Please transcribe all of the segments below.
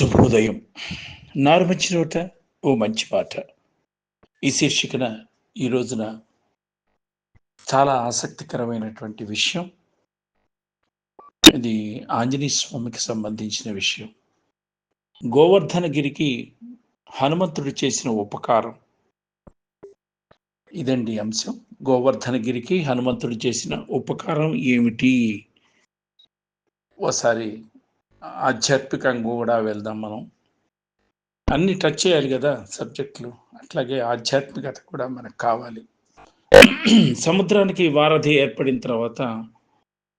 శుభోదయం. నారు మంచి నోట ఓ మంచి పాట. ఈ శీర్షికన ఈ రోజున చాలా ఆసక్తికరమైనటువంటి విషయం. ఇది ఆంజనేయ స్వామికి సంబంధించిన విషయం. గోవర్ధనగిరికి హనుమంతుడు చేసిన ఉపకారం. ఇదండి అంశం. గోవర్ధనగిరికి హనుమంతుడు చేసిన ఉపకారం ఏమిటి? ఓసారి ఆధ్యాత్మికంగా కూడా వెళ్దాం మనం. అన్ని టచ్ చేయాలి కదా సబ్జెక్టులు అట్లాగే ఆధ్యాత్మికత కూడా మనకు కావాలి. సముద్రానికి వారధి ఏర్పడిన తర్వాత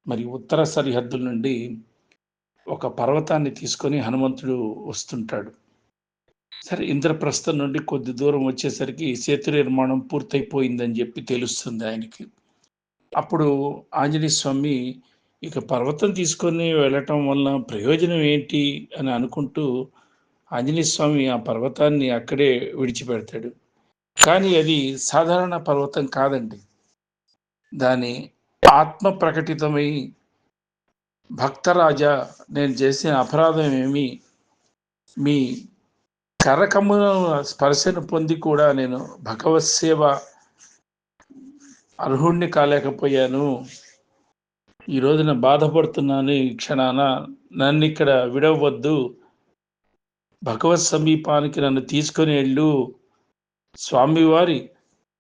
మరి ఉత్తర సరిహద్దుల నుండి ఒక పర్వతాన్ని తీసుకొని హనుమంతుడు వస్తుంటాడు. సరే ఇంద్రప్రస్థం నుండి కొద్ది దూరం వచ్చేసరికి సేతు నిర్మాణం పూర్తయిపోయిందని చెప్పి తెలుస్తుంది ఆయనకి. అప్పుడు ఆంజనేయ స్వామి ఇక పర్వతం తీసుకొని వెళ్ళటం వల్ల ప్రయోజనం ఏంటి అని అనుకుంటూ ఆంజనేయ స్వామి ఆ పర్వతాన్ని అక్కడే విడిచిపెడతాడు. కానీ అది సాధారణ పర్వతం కాదండి. దాని ఆత్మ ప్రకటితమై భక్తరాజా నేను చేసిన అపరాధం ఏమి? మీ కరకమున స్పర్శను పొంది కూడా నేను భగవత్ సేవ అర్హుణ్ణి కాలేకపోయాను. ఈ రోజున బాధపడుతున్నాను ఈ క్షణాన. నన్ను ఇక్కడ విడవద్దు. భగవత్ సమీపానికి నన్ను తీసుకొని వెళ్ళు. స్వామివారి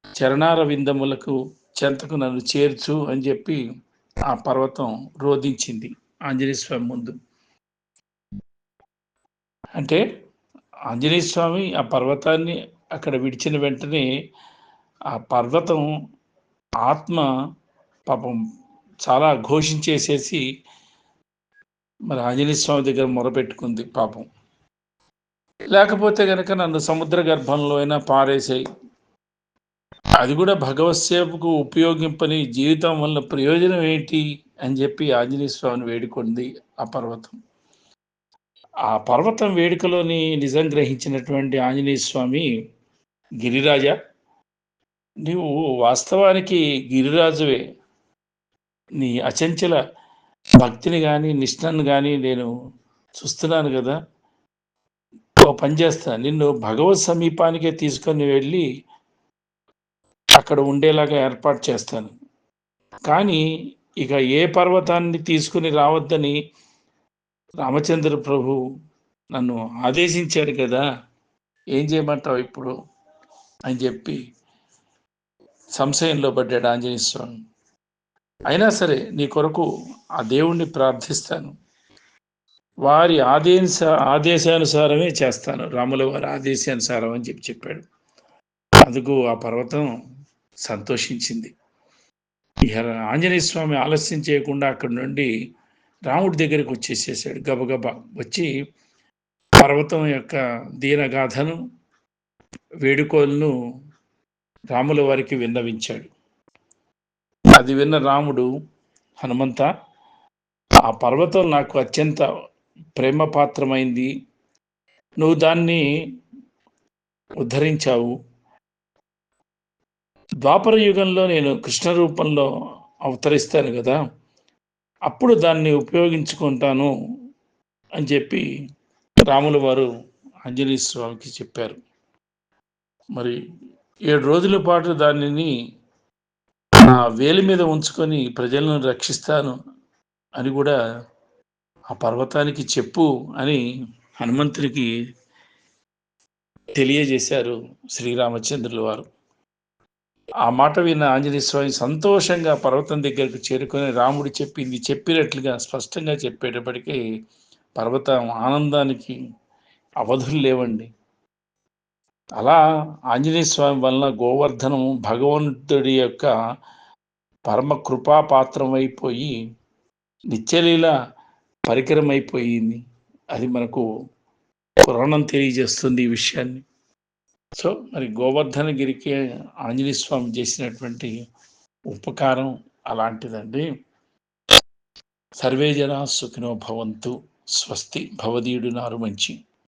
చరణార విందములకు చెంతకు నన్ను చేర్చు అని చెప్పి ఆ పర్వతం రోధించింది ఆంజనేయ స్వామి ముందు. అంటే ఆంజనేయ స్వామి ఆ పర్వతాన్ని అక్కడ విడిచిన వెంటనే ఆ పర్వతం ఆత్మ పాపం చాలా ఘోషించేసేసి మరి ఆంజనేయ స్వామి దగ్గర మొరపెట్టుకుంది పాపం. లేకపోతే కనుక నన్ను సముద్ర గర్భంలో అయినా పారేసాయి. అది కూడా భగవత్ సేవకు ఉపయోగింపని జీవితం వల్ల ప్రయోజనం ఏంటి అని చెప్పి ఆంజనేయ స్వామిని వేడుకుంది ఆ పర్వతం. ఆ పర్వతం వేడుకలోని నిజం గ్రహించినటువంటి ఆంజనేయ స్వామి గిరిరాజ నీవు వాస్తవానికి గిరిరాజువే. నీ అచంచల భక్తిని కానీ నిష్ఠను కానీ నేను చూస్తున్నాను కదా. ఓ పని చేస్తా. నిన్ను భగవత్ సమీపానికే తీసుకొని వెళ్ళి అక్కడ ఉండేలాగా ఏర్పాటు చేస్తాను. కానీ ఇక ఏ పర్వతాన్ని తీసుకుని రావద్దని రామచంద్ర ప్రభు నన్ను ఆదేశించాడు కదా. ఏం చేయమంటావు ఇప్పుడు? అని చెప్పి సంశయంలో పడ్డాడు ఆంజనేయ స్వామి. అయినా సరే నీ కొరకు ఆ దేవుణ్ణి ప్రార్థిస్తాను. వారి ఆదేశ ఆదేశానుసారమే చేస్తాను. రాముల వారి ఆదేశానుసారం అని చెప్పి చెప్పాడు. అందుకు ఆ పర్వతం సంతోషించింది. ఆంజనేయ స్వామి ఆలస్యం చేయకుండా అక్కడి నుండి రాముడి దగ్గరికి వచ్చేసేసాడు. గబగబా వచ్చి పర్వతం యొక్క దీనగాథను వేడుకోలను రాముల వారికి విన్నవించాడు. అది విన్న రాముడు హనుమంత ఆ పర్వతం నాకు అత్యంత ప్రేమ పాత్రమైంది నువ్వు దాన్ని ఉద్ధరించావు. ద్వాపర యుగంలో నేను కృష్ణ రూపంలో అవతరిస్తాను కదా. అప్పుడు దాన్ని ఉపయోగించుకుంటాను అని చెప్పి రాముల వారు ఆంజనేయ స్వామికి చెప్పారు. మరి ఏడు రోజుల పాటు దానిని నా వేలి మీద ఉంచుకొని ప్రజలను రక్షిస్తాను అని కూడా ఆ పర్వతానికి చెప్పు అని హనుమంతునికి తెలియజేశారు శ్రీరామచంద్రుల వారు. ఆ మాట విన్న ఆంజనేయ స్వామి సంతోషంగా పర్వతం దగ్గరకు చేరుకొని రాముడు చెప్పింది చెప్పినట్లుగా స్పష్టంగా చెప్పేటప్పటికీ పర్వతం ఆనందానికి అవధులు లేవండి. అలా ఆంజనేయ స్వామి వలన గోవర్ధనం భగవంతుడి యొక్క పరమ కృపా పాత్రం అయిపోయి నిత్యలీల అయిపోయింది. అది మనకు పురాణం తెలియజేస్తుంది ఈ విషయాన్ని. సో మరి గోవర్ధనగిరికి ఆంజనేయ స్వామి చేసినటువంటి ఉపకారం అలాంటిదండి. సర్వే జన సుఖినో భవంతు. స్వస్తి భవదీయుడు నారు మంచి.